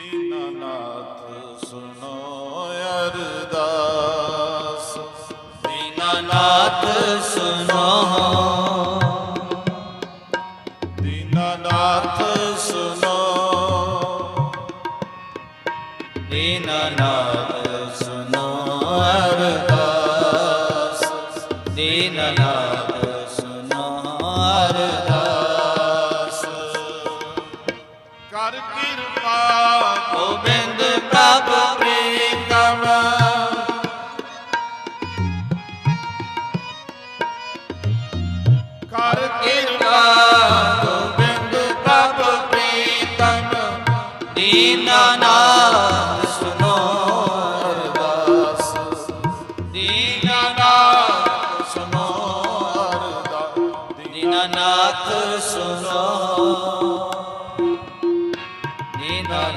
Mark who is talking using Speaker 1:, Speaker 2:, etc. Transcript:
Speaker 1: ਦੀਨਾਨਾਥ ਸੁਨੋ ਅਰਦਾਸ।
Speaker 2: ਦੀਨਾਨਾਥ ਸੁਨੋ
Speaker 1: ਦੀਨਾਨਾਥ ਸੁਨੋ
Speaker 2: ਦੀਨਾਨਾਥ ਸੁਨੋ ਅਰਦਾਸ। ਦੀਨਾਨਾਥ ਅਰਦਾਸ।
Speaker 1: ਕਰ ਕਿਰਪਾ।
Speaker 2: ਗੋਬਿੰਦ ਪ੍ਰਭ ਪ੍ਰੀਤਮ।
Speaker 1: ਕਰ ਕਿਰਪਾ।
Speaker 2: ਗੋਬਿੰਦ ਪ੍ਰਭ ਪ੍ਰੀਤਮ। ਸੁਨੋ
Speaker 1: ਅਰਦਾਸ।
Speaker 2: ਸੁਨੋ
Speaker 1: ਅਰਦਾਸ।
Speaker 2: ਅਰਦਾਸ ਦੀਨਾਨਾਥ ਸੁਨੋ